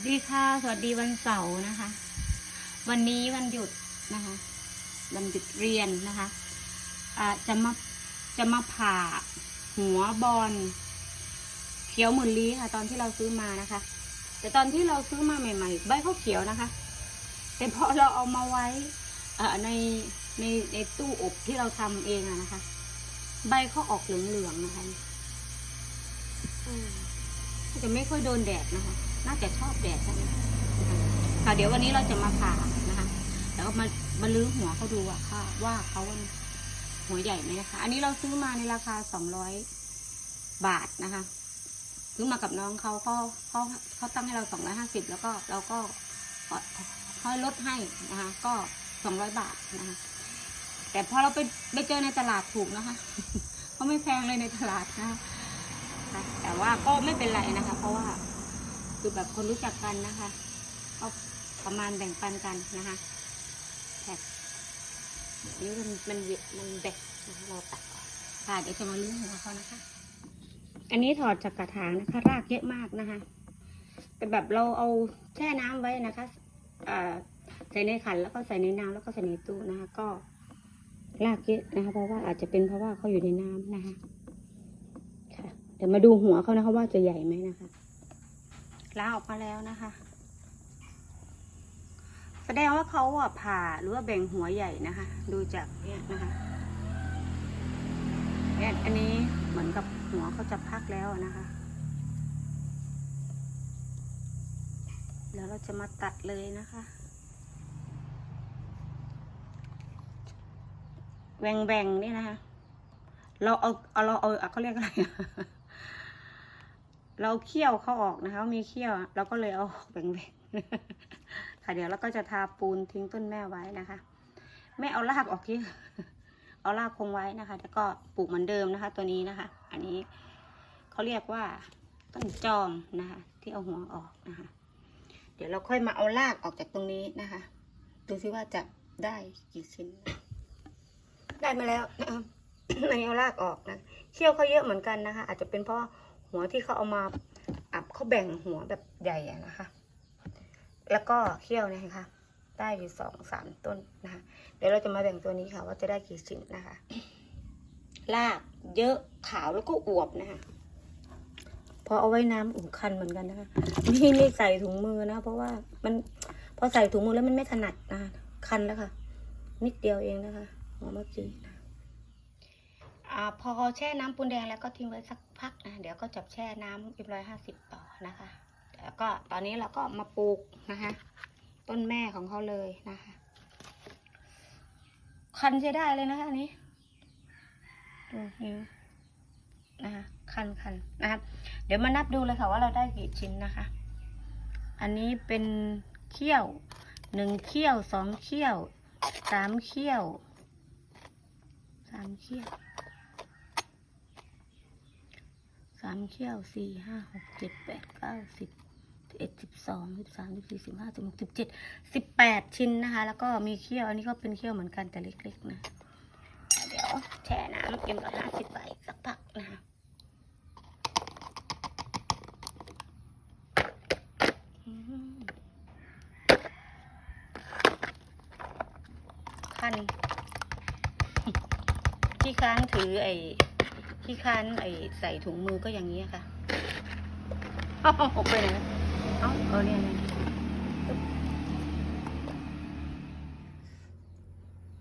วัสดีค่ะ สวัสดีวันเสาร์นะคะ วันนี้วันหยุดนะคะวันหยุดเรียนนะคะอ่าจะมาจะมาผ่าหัวบอลเขียวหมื่นลี้ค่ะ ตอนที่เราซื้อมานะคะ แต่ตอนที่เราซื้อมาใหม่ๆ ใบเขาเขียวนะคะ แต่พอเราเอามาไว้เอ่อในในในตู้อบที่เราทำเองอะนะคะ ใบเขาออกเหลืองๆนะคะอืมจะไม่ค่อยโดนแดดนะคะ น่าจะชอบแดดใช่ไหมค่ะเดี๋ยววันนี้เราจะมาผ่านะคะ แล้วก็มามาลื้อหัวเขาดูอะค่ะ ว่าเขาหัวใหญ่ไหมนะคะ อันนี้เราซื้อมาในราคาสองร้อยบาทนะคะซื้อมากับน้องเขาเขาเขาเขาตั้งให้เราสองร้อยห้าสิบแล้วก็เราก็เขาลดให้นะคะ ก็สองร้อยบาทนะคะ แต่พอเราไปไปเจอในตลาดถูกนะคะเขาไม่แพงเลยในตลาดนะคะแต่ว่าก็ไม่เป็นไรนะคะ เพราะว่า คือแบบคนรู้จักกันนะคะก็ประมาณแบ่งปันกันนะคะแท็กนี่มันมันเยอะมันแบกนะคะเราตัดออกค่ะเดี๋ยวจะมาลื้อหัวเขานะคะ อันนี้ถอดจากกระถางนะคะ รากเยอะมากนะคะแต่แบบเราเอาแช่น้ำไว้นะคะใส่ในขันแล้วก็ใส่ในน้ำแล้วก็ใส่ในตู้นะคะ ก็รากเยอะนะคะเพราะว่าอาจจะเป็นเพราะว่าเขาอยู่ในน้ำนะคะค่ะเดี๋ยวมาดูหัวเขานะคะว่าจะใหญ่ไหมนะคะ ล้างออกมาแล้วนะคะ แสดงว่าเขาอะผ่าหรือว่าแบ่งหัวใหญ่นะคะ ดูจากเนี่ยนะคะเนี่ยอันนี้เหมือนกับหัวเขาจะพักแล้วนะคะเดี๋ยวเราจะมาตัดเลยนะคะแบ่งแบ่งๆนี่นะคะ เราเอาเอาเราเอาเขาเรียกอะไร เราเคี่ยวเขาออกนะคะมีเคี่ยวเราก็เลยเอาออกแบ่งๆค่ะเดี๋ยวเราก็จะทาปูนทิ้งต้นแม่ไว้นะคะ ไม่เอารากออกที่เอารากคงไว้นะคะแล้วก็ปลูกเหมือนเดิมนะคะ ตัวนี้นะคะ อันนี้เขาเรียกว่าต้นจอมนะคะ ที่เอาหัวออกนะคะ เดี๋ยวเราค่อยมาเอารากออกจากตรงนี้นะคะ ดูซิว่าจะได้กี่ชิ้น ได้มาแล้วนะคะอันนี้เอารากออกนะเชี่ยวเขาเยอะเหมือนกันนะคะ อาจจะเป็นเพราะ หัวที่เขาเอามาอับเขาแบ่งหัวแบบใหญ่อะนะคะ แล้วก็เขี้ยวเนยคะได้อยู่สองสามต้นนะคะ เดี๋ยวเราจะมาแบ่งตัวนี้ค่ะ ว่าจะได้กี่ชิ้นนะคะรากเยอะขาวแล้วก็อวบนะคะพอเอาไว้น้ำอุ่นคันเหมือนกันนะคะนี่นี่ใส่ถุงมือนะ เพราะว่ามันพอใส่ถุงมือแล้วมันไม่ถนัดนะคะคันแล้วค่ะ นิดเดียวเองนะคะหัวเมื่อกี้ พอแช่น้ำปูนแดงแล้วก็ทิ้งไว้สักพักนะเดี๋ยวก็จับแช่น้ำอีกร้อยห้าสิบต่อนะคะแล้วก็ตอนนี้เราก็มาปลูกนะคะต้นแม่ของเขาเลยนะคะ คันใช้ได้เลยนะคะอันนี้ดูนิ้วนะคะคันคันนะคะเดี๋ยวมานับดูเลยค่ะว่าเราได้กี่ชิ้นนะคะ อันนี้เป็นเขี้ยวหนึ่งเขี้ยวสองเขี้ยวสามเขี้ยวสามเขี้ยว สามเขี้ยวสี่ห้าหกเจ็ดแปดเก้าสิบเอ็ดสิบสองสิบสามสิบสี่สิบห้าสิบหกสิบเจ็ดสิบแปดชิ้นนะคะ แล้วก็มีเขี้ยว อันนี้ก็เป็นเขี้ยวเหมือนกันแต่เล็กๆนะ เดี๋ยวแช่น้ำเอ็มกับห้าสิบใบสักพักนะคะคันที่ค้านถือไอ้ ที่คันไอใส่ถุงมือก็อย่างนี้ค่ะเอาออกไปไหนนะเอาเอาเนี่ยเนี่ย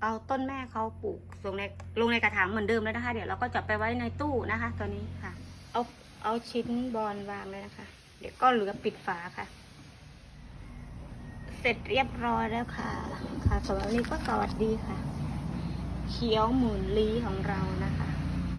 เอาต้นแม่เขาปลูกลงในลงในกระถางเหมือนเดิมแล้วนะคะ เดี๋ยวเราก็จะไปไว้ในตู้นะคะตัวนี้ค่ะ เอาเอาชิ้นบอลวางเลยนะคะ เดี๋ยวก็เหลือปิดฝาค่ะ เสร็จเรียบร้อยแล้วค่ะ ค่ะสำหรับวันนี้ก็สวัสดีค่ะ เขียวหมื่นลี้ของเรานะคะ